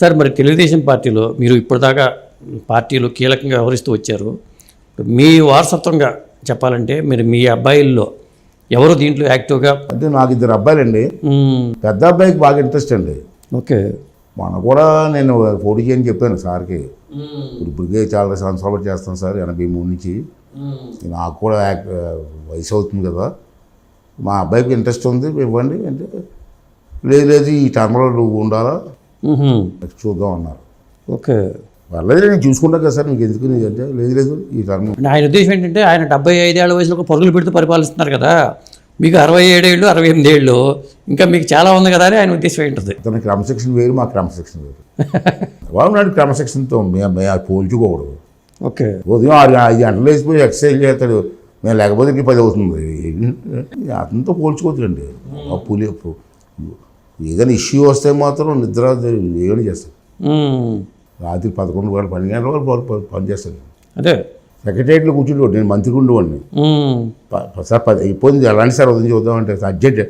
Sir మరి తెలుగుదేశం పార్టీలో మీరు ఇప్పటిదాకా పార్టీలో కీలకంగా వ్యవహరిస్తూ వచ్చారు. మీ వారసత్వంగా చెప్పాలంటే మీరు మీ అబ్బాయిల్లో ఎవరు దీంట్లో యాక్టివ్గా? అంటే నాకు ఇద్దరు అబ్బాయిలండి. పెద్ద అబ్బాయికి బాగా ఇంట్రెస్ట్ అండి. ఓకే. మొన్న కూడా నేను పోటీ చేయని చెప్పాను సార్కి. ఇప్పుడు ఇప్పటికే చాలా సంవత్సరాలు చేస్తాను సార్ ఎనభై మూడు నుంచి. నాకు కూడా యాక్- వయసు అవుతుంది కదా. మా అబ్బాయికి ఇంట్రెస్ట్ ఉంది ఇవ్వండి అంటే. లేదు లేదు ఈ టర్మ్లో నువ్వు ఉండాలా? చూద్దాం అన్నారు ఓకే. పర్లేదు నేను చూసుకుంటా కదా సార్ మీకు ఎందుకు అంటే లేదు లేదు ఈ టర్మ్ ఆయన ఉద్దేశం ఏంటంటే ఆయన డెబ్బై ఐదేళ్ళ వయసులో పరుగులు పెడుతూ పరిపాలిస్తున్నారు కదా. మీకు అరవై ఏడేళ్ళు అరవై ఎనిమిది ఏళ్ళు. ఇంకా మీకు చాలా ఉంది కదా అని ఆయన ఉద్దేశం ఏంటది? తన క్రమశిక్షణ వేరు మా క్రమశిక్షణ వేరు. వాళ్ళు నాడు క్రమశిక్షణతో మేము పోల్చుకోకూడదు. ఓకే. ఉదయం ఆరు ఐదు గంటలు వేసిపోయి ఎక్సర్సైజ్ చేస్తాడు. మేము లేకపోతే పది అవుతుంది. అతనితో పోల్చుకోవద్దండి ఆ పులి ఏదైనా ఇష్యూ వస్తే మాత్రం నిద్ర ఏమైనా చేస్తాడు మ్మ్, రాత్రి పదకొండు గంటలు పన్నెండు గంటల వరకు పని- చేస్తాడు అదే. సెక్రటరియట్లో కూర్చుంటే నేను మంత్రి ఉండేవాడిని. సార్ పది అయిపోయింది ఎలాంటి సార్ ఉదయం చూద్దామంటే అర్జెంట్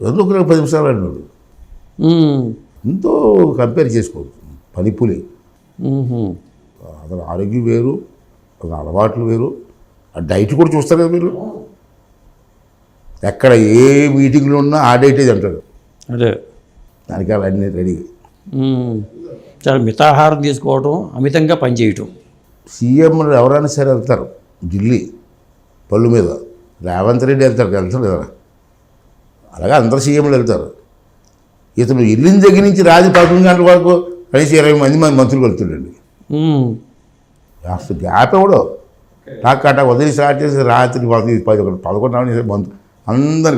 ఏదో ఒక పది నిమిషాలు అన్నాడు. ఎంతో కంపేర్ చేసుకోవచ్చు పని పులి. అతను ఆరోగ్యం వేరు అతని అలవాట్లు వేరు ఆ డైట్ కూడా చూస్తారు కదా మీరు. ఎక్కడ ఏ మీటింగ్లో ఉన్నా ఆ డైటే అంటారు అదే దానికి అలా అన్నీ రెడీ. చాలా మితాహారం తీసుకోవడం అమితంగా పనిచేయటం. సీఎంలు ఎవరైనా సరే వెళ్తారు ఢిల్లీ పళ్ళు మీద. రేవంత్ రెడ్డి వెళ్తారు వెళ్తారు కదా. అలాగే అందరు సీఎంలు వెళ్తారు. ఇతను వెళ్ళిన దగ్గర నుంచి రాత్రి పదకొండు గంటల వరకు కనీసం ఇరవై మంది మంది మంత్రులు వెళ్తుండండి. అసలు గ్యాప్ ఎవడో. టాక్ టాక్ వదిలి స్టార్ట్ చేసి రాత్రి పది పది పదకొండు మంత్ అందరు